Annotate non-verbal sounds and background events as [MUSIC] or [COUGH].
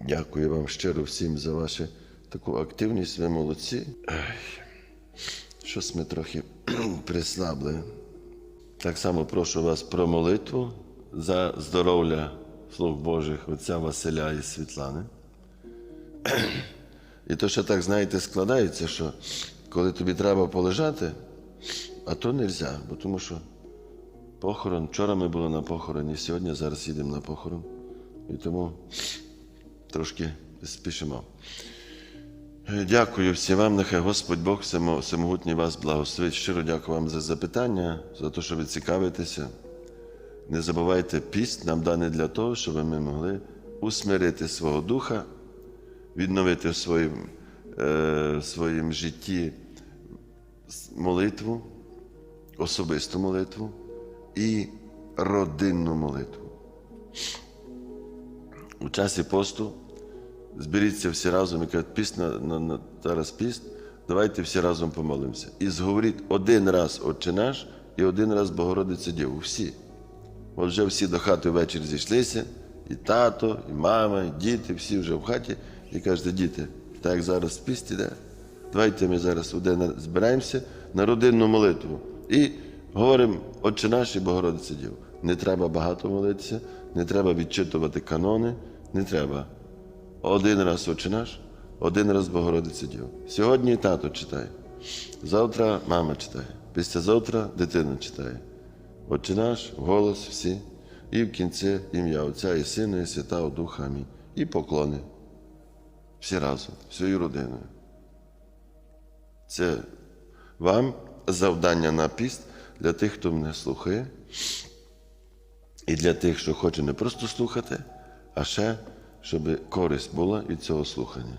Дякую вам щиро всім за вашу таку активність. Ви молодці. Щось ми трохи [CLEARS THROAT] прислабли. Так само прошу вас про молитву за здоров'я слуг Божих отця Василя і Світлани. І то, що так, знаєте, складається, що коли тобі треба полежати, а то не можна, бо тому що похорон. Вчора ми були на похороні, сьогодні зараз їдемо на похорон. І тому трошки спішимо. Е, Дякую всім вам, нехай Господь Бог всемо- всемогутній вас благословить. Щиро дякую вам за запитання, за те, що ви цікавитеся. Не забувайте, піст нам даний для того, щоб ми могли усмирити свого духа, відновити в своїм, е, в своїм житті молитву, особисту молитву і родинну молитву. У часі посту зберіться всі разом і кажуть, піст на, на, на зараз піст, давайте всі разом помолимося. І зговоріть один раз Отче наш і один раз Богородиця Діву. Всі. От вже всі до хати ввечері зійшлися, і тато, і мама, і діти, всі вже в хаті. І кажете, діти, так як зараз піст іде, давайте ми зараз один збираємося на родинну молитву. І говоримо, Отче наш і Богородиця Діву. Не треба багато молитися, не треба відчитувати канони, не треба. Один раз Отче наш, один раз Богородиця Діва. Сьогодні тато читає, завтра мама читає, післязавтра дитина читає. Отче наш, голос всі, і в кінці ім'я Отця і Сина, і Святого Духа. Амінь. І поклони. Всі разом, всією родиною. Це вам завдання на піст для тих, хто мене слухає, і для тих, хто хоче не просто слухати, а ще, щоб користь була від цього слухання.